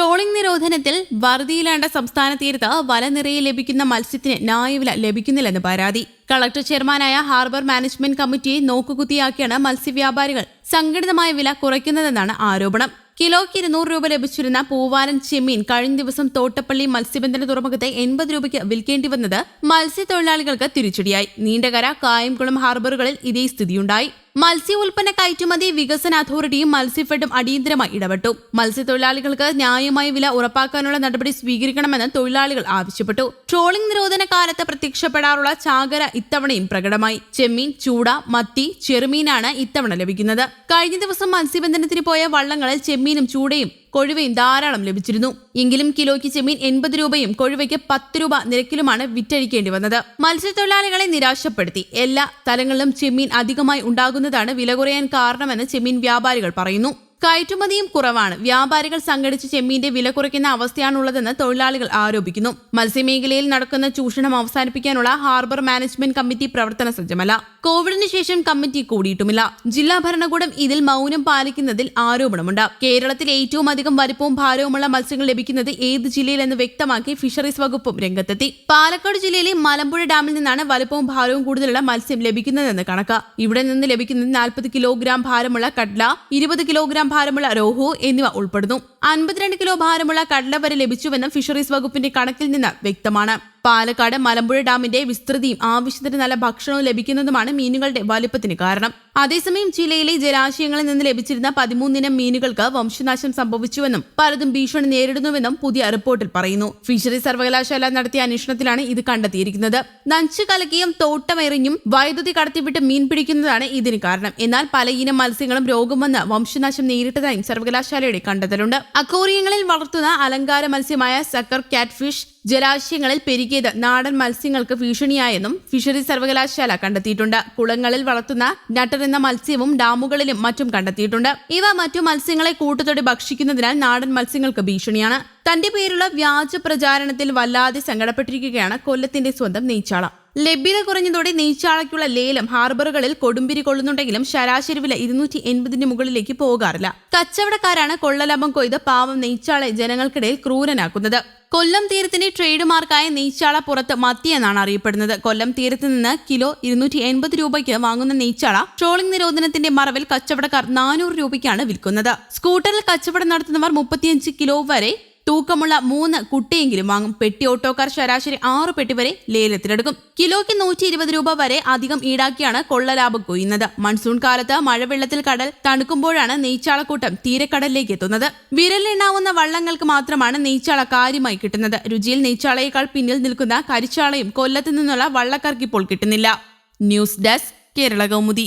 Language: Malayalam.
ട്രോളിംഗ് നിരോധനത്തിൽ വറുതിയിലാണ്ട സംസ്ഥാന തീരത്ത് വലനിറയിൽ ലഭിക്കുന്ന മത്സ്യത്തിന് ന്യായവില ലഭിക്കുന്നില്ലെന്ന് പരാതി. കളക്ടർ ചെയർമാനായ ഹാർബർ മാനേജ്മെന്റ് കമ്മിറ്റിയെ നോക്കുകുത്തിയാക്കിയാണ് മത്സ്യവ്യാപാരികൾ സംഘടിതമായ വില കുറയ്ക്കുന്നതെന്നാണ് ആരോപണം. കിലോയ്ക്ക് ഇരുന്നൂറ് രൂപ ലഭിച്ചിരുന്ന പൂവാലൻ ചെമ്മീൻ കഴിഞ്ഞ ദിവസം തോട്ടപ്പള്ളി മത്സ്യബന്ധന തുറമുഖത്തെ എൺപത് രൂപയ്ക്ക് വിൽക്കേണ്ടി വന്നത് മത്സ്യത്തൊഴിലാളികൾക്ക് തിരിച്ചടിയായി. നീണ്ടകര കായംകുളം ഹാർബറുകളിൽ ഇതേ സ്ഥിതിയുണ്ടായി. മത്സ്യ ഉൽപ്പന്ന കയറ്റുമതി വികസന അതോറിറ്റിയും മത്സ്യഫെഡും അടിയന്തരമായി ഇടപെട്ടു. മത്സ്യത്തൊഴിലാളികൾക്ക് ന്യായമായ വില ഉറപ്പാക്കാനുള്ള നടപടി സ്വീകരിക്കണമെന്ന് തൊഴിലാളികൾ ആവശ്യപ്പെട്ടു. ട്രോളിംഗ് നിരോധന കാലത്ത് പ്രത്യക്ഷപ്പെടാറുള്ള ചാകര ഇത്തവണയും പ്രകടമായി. ചെമ്മീൻ ചൂട മത്തി ചെറുമീനാണ് ഇത്തവണ ലഭിക്കുന്നത്. കഴിഞ്ഞ ദിവസം മത്സ്യബന്ധനത്തിന് പോയ വള്ളങ്ങളിൽ ചെമ്മീനും ചൂടയും കൊഴുവയും ധാരാളം ലഭിച്ചിരുന്നു. എങ്കിലും കിലോയ്ക്ക് ചെമ്മീൻ എൺപത് രൂപയും കൊഴുവയ്ക്ക് പത്ത് രൂപ നിരക്കിലുമാണ് വിറ്റഴിക്കേണ്ടി വന്നത്. മത്സ്യത്തൊഴിലാളികളെ നിരാശപ്പെടുത്തി. എല്ലാ തലങ്ങളിലും ചെമ്മീൻ അധികമായി ഉണ്ടാകുന്നതാണ് വില കുറയാൻ കാരണമെന്ന് ചെമ്മീൻ വ്യാപാരികൾ പറയുന്നു. കയറ്റുമതിയും കുറവാണ്. വ്യാപാരികൾ സംഘടിച്ച് ചെമ്മീന്റെ വില കുറയ്ക്കുന്ന അവസ്ഥയാണുള്ളതെന്ന് തൊഴിലാളികൾ ആരോപിക്കുന്നു. മത്സ്യമേഖലയിൽ നടക്കുന്ന ചൂഷണം അവസാനിപ്പിക്കാനുള്ള ഹാർബർ മാനേജ്മെന്റ് കമ്മിറ്റി പ്രവർത്തന സജ്ജമല്ല. കോവിഡിന് ശേഷം കമ്മിറ്റി കൂടിയിട്ടുമില്ല. ജില്ലാ ഭരണകൂടം ഇതിൽ മൗനം പാലിക്കുന്നതിൽ ആരോപണമുണ്ട്. കേരളത്തിൽ ഏറ്റവും അധികം വലിപ്പവും ഭാരവുമുള്ള മത്സ്യങ്ങൾ ലഭിക്കുന്നത് ഏത് ജില്ലയിലെന്ന് വ്യക്തമാക്കി ഫിഷറീസ് വകുപ്പും രംഗത്തെത്തി. പാലക്കാട് ജില്ലയിലെ മലമ്പുഴ ഡാമിൽ നിന്നാണ് വലിപ്പവും ഭാരവും കൂടുതലുള്ള മത്സ്യം ലഭിക്കുന്നതെന്ന് കണക്ക്. ഇവിടെ നിന്ന് ലഭിക്കുന്നത് നാൽപ്പത് കിലോഗ്രാം ഭാരമുള്ള കട്ല ഇരുപത് കിലോഗ്രാം ഭാരമുള്ള രോഹു എന്നിവ ഉൾപ്പെടുന്നു അൻപത്തിരണ്ട് കിലോ ഭാരമുള്ള കടല വരെ ലഭിച്ചുവെന്ന് ഫിഷറീസ് വകുപ്പിന്റെ കണക്കിൽ നിന്ന് വ്യക്തമാണ്. പാലക്കാട് മലമ്പുഴ ഡാമിന്റെ വിസ്തൃതിയും ആവശ്യത്തിന് നല്ല ഭക്ഷണവും ലഭിക്കുന്നതുമാണ് മീനുകളുടെ വലിപ്പത്തിന് കാരണം. അതേസമയം ജില്ലയിലെ ജലാശയങ്ങളിൽ നിന്ന് ലഭിച്ചിരുന്ന പതിമൂന്നിനം മീനുകൾക്ക് വംശനാശം സംഭവിച്ചുവെന്നും പലതും ഭീഷണി നേരിടുന്നുവെന്നും പുതിയ റിപ്പോർട്ടിൽ പറയുന്നു. ഫിഷറീസ് സർവകലാശാല നടത്തിയ അന്വേഷണത്തിലാണ് ഇത് കണ്ടെത്തിയിരിക്കുന്നത്. നഞ്ചു കലക്കിയും തോട്ടമെറിഞ്ഞും വൈദ്യുതി കടത്തിവിട്ട് മീൻ പിടിക്കുന്നതാണ് ഇതിന് കാരണം. എന്നാൽ പലയിനം മത്സ്യങ്ങളും രോഗം വന്ന് വംശനാശം നേരിട്ടതായും സർവകലാശാലയുടെ കണ്ടെത്തലുണ്ട്. അക്വേറിയങ്ങളിൽ വളർത്തുന്ന അലങ്കാര മത്സ്യമായ സക്കർ കാറ്റ്ഫിഷ് ജലാശയങ്ങളിൽ പെരുകിയത് നാടൻ മത്സ്യങ്ങൾക്ക് ഭീഷണിയായെന്നും ഫിഷറി സർവകലാശാല കണ്ടെത്തിയിട്ടുണ്ട്. കുളങ്ങളിൽ വളർത്തുന്ന നട്ടർ എന്ന മത്സ്യവും ഡാമുകളിലും മറ്റും കണ്ടെത്തിയിട്ടുണ്ട്. ഇവ മറ്റു മത്സ്യങ്ങളെ കൂട്ടത്തോടെ ഭക്ഷിക്കുന്നതിനാൽ നാടൻ മത്സ്യങ്ങൾക്ക് ഭീഷണിയാണ്. തന്റെ പേരുള്ള വ്യാജ പ്രചാരണത്തിൽ വല്ലാതെ സങ്കടപ്പെട്ടിരിക്കുകയാണ് കൊല്ലത്തിന്റെ സ്വന്തം നെയ്ച്ചാള. ലഭ്യത കുറഞ്ഞതോടെ നെയ്ച്ചാളയ്ക്കുള്ള ലേലം ഹാർബറുകളിൽ കൊടുമ്പിരി കൊള്ളുന്നുണ്ടെങ്കിലും ശരാശരി വില ഇരുന്നൂറ്റി എൺപതിന് മുകളിലേക്ക് പോകാറില്ല. കച്ചവടക്കാരാണ് കൊള്ളലാഭം കൊയ്ത് പാവം നെയ്ച്ചാളെ ജനങ്ങൾക്കിടയിൽ ക്രൂരനാക്കുന്നത്. കൊല്ലം തീരത്തിന്റെ ട്രേഡ് മാർക്കായ നെയ്ച്ചാള പുറത്ത് മത്തി എന്നാണ് അറിയപ്പെടുന്നത്. കൊല്ലം തീരത്ത് നിന്ന് കിലോ ഇരുന്നൂറ്റി എൺപത് രൂപയ്ക്ക് വാങ്ങുന്ന നെയ്ച്ചാള ട്രോളിംഗ് നിരോധനത്തിന്റെ മറവിൽ കച്ചവടക്കാർ നാനൂറ് രൂപയ്ക്കാണ് വിൽക്കുന്നത്. സ്കൂട്ടറിൽ കച്ചവടം നടത്തുന്നവർ മുപ്പത്തിയഞ്ച് കിലോ വരെ തൂക്കമുള്ള മൂന്ന് കുട്ടിയെങ്കിലും വാങ്ങും. പെട്ടി ഓട്ടോക്കാർ ശരാശരി ആറ് പെട്ടി വരെ ലേലത്തിലെടുക്കും. കിലോയ്ക്ക് നൂറ്റി ഇരുപത് രൂപ വരെ അധികം ഈടാക്കിയാണ് കൊള്ളലാഭം കൊയ്യുന്നത്. മൺസൂൺ കാലത്ത് മഴവെള്ളത്തിൽ കടൽ തണുക്കുമ്പോഴാണ് നെയ്ച്ചാളക്കൂട്ടം തീരക്കടലിലേക്ക് എത്തുന്നത്. വിരലിലെണ്ണാവുന്ന വള്ളങ്ങൾക്ക് മാത്രമാണ് നെയ്ച്ചാള കാര്യമായി കിട്ടുന്നത്. രുചിയിൽ നെയ്ച്ചാളയേക്കാൾ പിന്നിൽ നിൽക്കുന്ന കരിച്ചാളയും കൊല്ലത്തു നിന്നുള്ള വള്ളക്കാർക്ക് ഇപ്പോൾ കിട്ടുന്നില്ല. News desk Kerala Kaumudi.